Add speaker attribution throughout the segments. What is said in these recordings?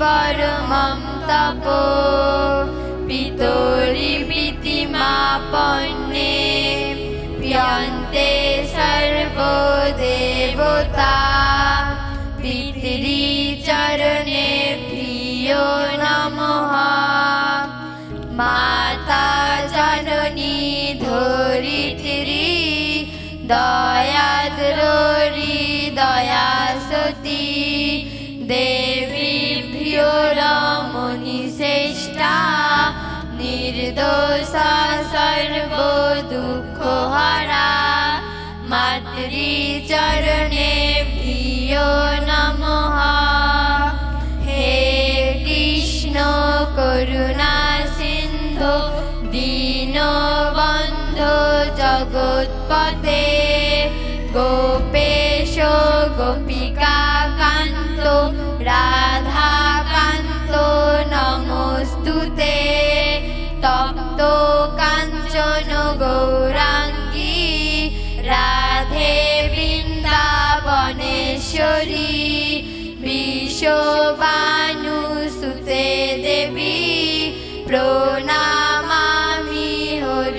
Speaker 1: পরমম তপ পিতরি প্রীতিমা পণ্যে প্রিয়ন্তে সর্ব দেবতা পিতরি চরণে প্রিয় নমঃ মাতা জননী দয়া দয়াদ্রি দয়া সতী রমণি শ্রেষ্ঠা নির্দোষা সর্ব দুঃখ হারা মাতৃ চরণে ভিয় নম হে কৃষ্ণ করুণা সিন্ধু দীন বন্ধু জগৎপতে গোপেশ গোপী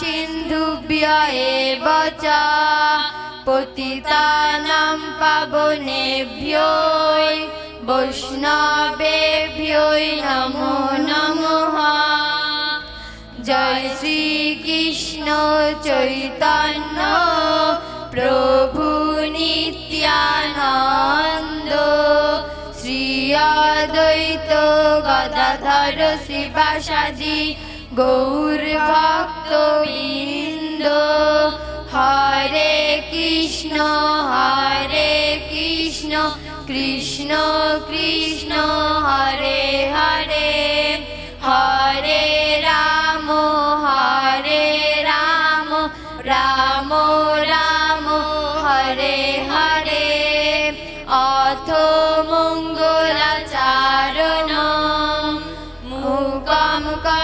Speaker 1: সিন্ধুভ্য এব চ পতিতানাং পাবনেভ্যো বৈষ্ণবেভ্যো নমো নমঃ। জয় শ্রীকৃষ্ণ চৈতন্য, প্রভু নিত্যানন্দ। শ্রী অদ্বৈত গদাধর শ্রীবাসাদি गौरभक्तोलीन्द हरे कृष्ण हरे कृष्ण कृष्ण कृष्ण हरे हरे।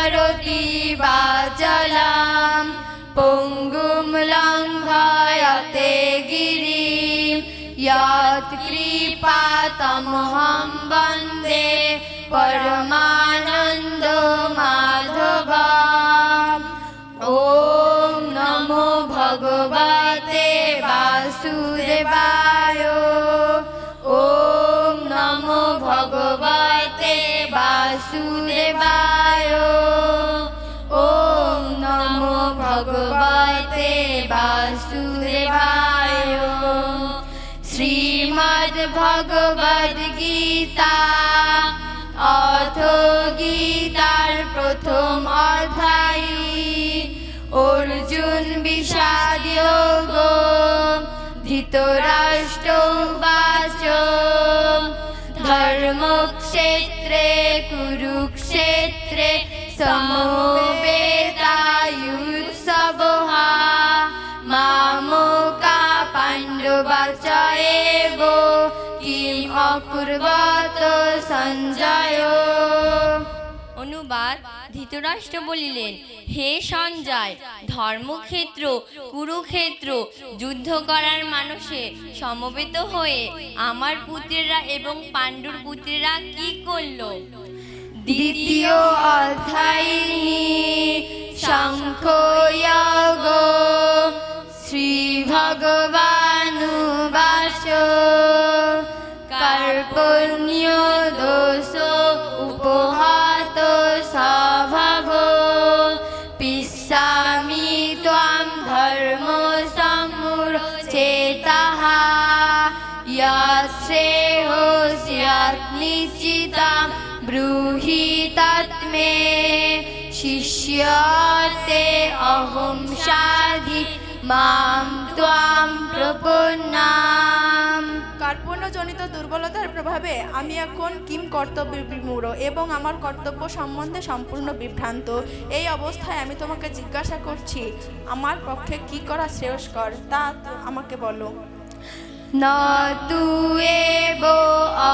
Speaker 1: ভারতী বাচলাম পঙ্গুম লঙ্ঘয়তে গিরিম কৃপাতমহম বন্দে। পরমানন্দ মাধব ওম নমো ভগবতে বাসুদেবায়। ওম নমো ভগবতে বাসুদেব শ্রীমদ্ ভগবদ গীতা অথ গীতার প্রথম অধ্যায় অর্জুন বিষাদ ধৃতরাষ্ট্র বাচ ধর্মক্ষেত্রে কুরুক্ষেত্রে সমবেতায়ুৎসবः অকুর্বত সঞ্জয়।
Speaker 2: অনুবাদ ধৃতরাষ্ট্র বলিলেন হে সঞ্জয় ধর্মক্ষেত্র কুরুক্ষেত্র যুদ্ধ করার মানুষে সমবেত হয়ে আমার পুত্রেরা এবং পাণ্ডুর পুত্রেরা কি করল?
Speaker 1: দ্বিতীয় অধ্যায় শঙ্খয়োগ শ্রীভগবানুবাচ। কার্পণ্য দোষ উপহাত স্বভাব পিসামি ত্বাম ধর্ম সমুর চেতাহ শ্রেয় স্যাৎ নিশ্চিতাম ব্রূহি তৎমে শিষ্যতে অহং সাধি মাম ত্বাম প্রপন্নাম
Speaker 3: কার্পণ্যজনিত দুর্বলতার প্রভাবে আমি এখন কিম কর্তব্য বিমূঢ় এবং আমার কর্তব্য সম্বন্ধে সম্পূর্ণ বিভ্রান্ত। এই অবস্থায় আমি তোমাকে জিজ্ঞাসা করছি, আমার পক্ষে কি করা শ্রেয়স্কর? তা আমাকে বলো।
Speaker 1: ন তু এব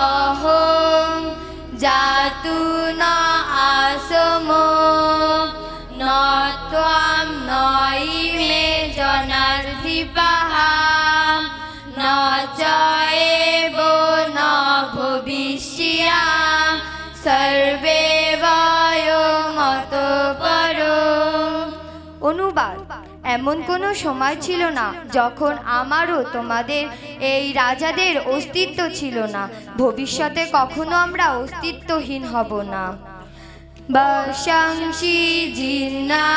Speaker 1: অহং জাতু আসম, ন ত্বাম নই মে জনার্ধিপাহ সর্বে বয়মত অনুবাদ, এমন কোনো সময় ছিল না যখন আমারও তোমাদের এই রাজাদের অস্তিত্ব ছিল না। ভবিষ্যতে কখনো আমরা অস্তিত্বহীন হব না। জিন্নানি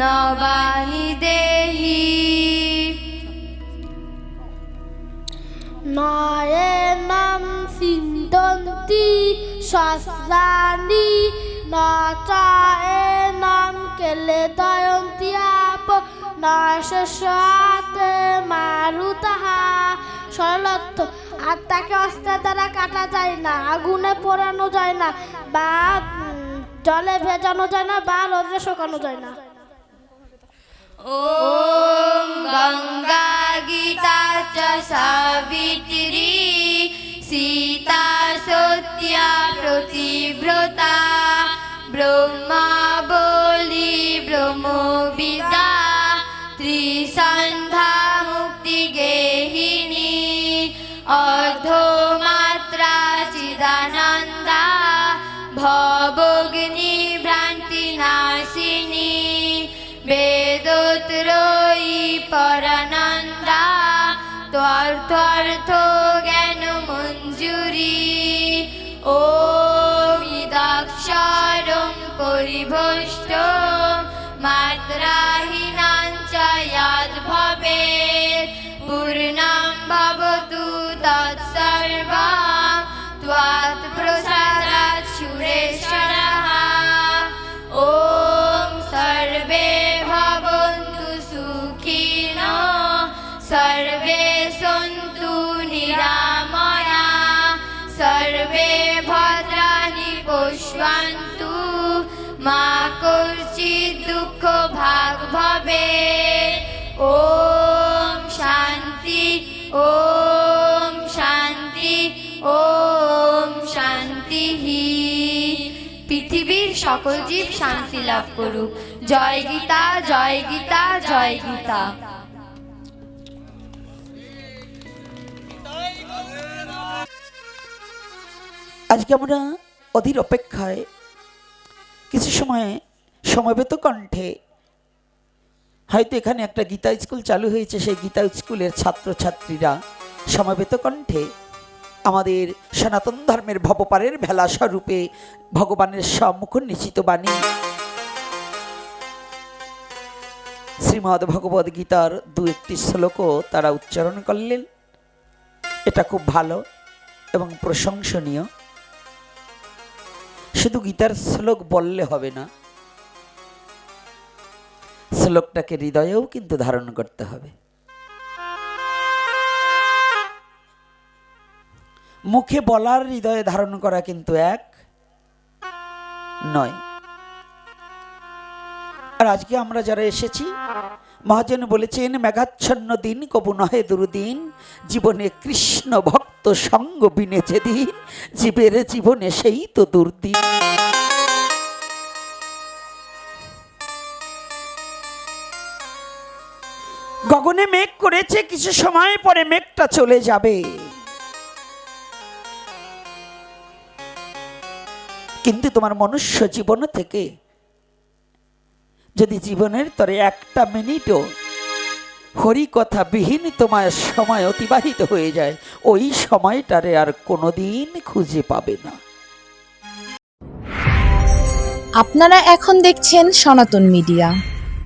Speaker 1: নবানি দেহি।
Speaker 4: নয়নম সিন্দন্তি শস্রাণি ন চায়নম কেলে দয়ন্তি আপ ন শস্যাতে মারুতাহা। সরলত্ব আত্মাকে অস্ত্রের দ্বারা কাটা যায় না, আগুনে পোড়ানো যায় না, বা জলে ভেজানো যায় না, বা, রোদ্রে শুকানো যায় না।
Speaker 1: ॐ गङ्गा गीता च सावित्री सीता सत्या प्रतिव्रता ब्रह्मा বেদোত্রয়ী তোর তো জ্ঞান মঞ্জুরি। ও ইদাক্ষরম পরিভষ্ট মা করছি দুঃখ ভাগ ভবে। ওম শান্তি ওম শান্তি ওম শান্তি পৃথিবীর সকল জীব শান্তি লাভ করুক। জয় গীতা জয় গীতা জয় গীতা।
Speaker 5: আজকে আমরা অধীর অপেক্ষায় কিছু সময়ে সমবেত কণ্ঠে। হয়তো এখানে একটা গীতা স্কুল চালু হয়েছে, সেই গীতা স্কুলের ছাত্রছাত্রীরা সমবেত কণ্ঠে আমাদের সনাতন ধর্মের ভবপারের ভেলা স্বরূপে ভগবানের সম্মুখ নিশ্চিত বাণী। শ্রীমদ ভগবদ গীতার দু একটি শ্লোকও তারা উচ্চারণ করলেন। এটা খুব ভালো এবং প্রশংসনীয়। শুধু গীতার শ্লোক বললে হবে না, শ্লোকটাকে হৃদয়েও কিন্তু ধারণ করতে হবে। মুখে বলার হৃদয়ে ধারণ করা কিন্তু এক নয়। আর আজকে আমরা যারা এসেছি, মহাজন বলেছেন, মেঘাচ্ছন্ন দিন, কবু নহে দুরুদিন, জীবনে কৃষ্ণ ভক্ত সঙ্গ বিনে যেদিন জীবের জীবনে সেই তো দুর্দিন গগনে মেঘ করেছে, কিছু সময় পরে মেঘটা চলে যাবে। কিন্তু তোমার মনুষ্য জীবন থেকে, যদি জীবনের তরে একটা মিনিটও হরি কথা বিহীন তোমার সময় অতিবাহিত হয়ে যায়। ওই সময়টারে আর কোনোদিন খুঁজে পাবে না।
Speaker 6: আপনারা এখন দেখছেন সনাতন মিডিয়া।